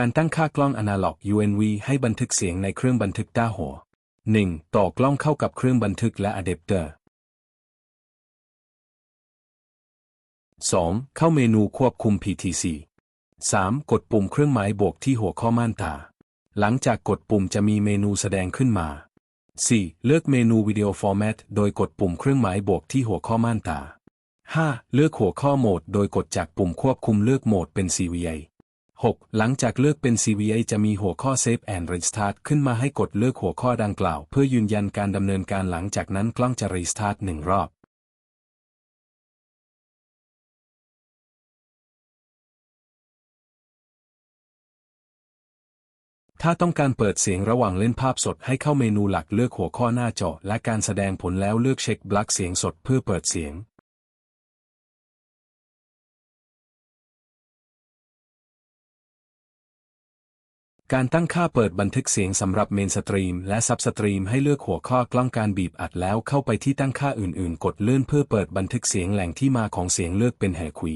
การตั้งค่ากล้องอนาล็อก UNV ให้บันทึกเสียงในเครื่องบันทึกต้าหัว 1. ต่อกล้องเข้ากับเครื่องบันทึกและอะแดปเตอร์ 2. เข้าเมนูควบคุม PTC 3. กดปุ่มเครื่องหมายบวกที่หัวข้อม่านตา หลังจากกดปุ่มจะมีเมนูแสดงขึ้นมา 4. เลือกเมนูวิดีโอฟอร์แมตโดยกดปุ่มเครื่องหมายบวกที่หัวข้อม่านตา 5. เลือกหัวข้อโหมด โดยกดจากปุ่มควบคุมเลือกโหมดเป็น CVI 6. หลังจากเลือกเป็น CVI จะมีหัวข้อ Save and Restart ขึ้นมาให้กดเลือกหัวข้อดังกล่าว เพื่อยืนยันการดำเนินการหลังจากนั้นกล้องจะ Restart หนึ่งรอบถ้าต้องการเปิดเสียงระหว่างเล่นภาพสดให้เข้าเมนูหลักเลือกหัวข้อหน้าจอและการแสดงผลแล้วเลือกเช็คบลักเสียงสดเพื่อเปิดเสียง การตั้งค่าเปิดบันทึกเสียงสำหรับเมนสตรีมและซับสตรีมให้เลือกหัวข้อกล้องการบีบอัดแล้วเข้าไปที่ตั้งค่าอื่นๆ กดเลื่อนเพื่อเปิดบันทึกเสียงแหล่งที่มาของเสียงเลือกเป็นแหคุย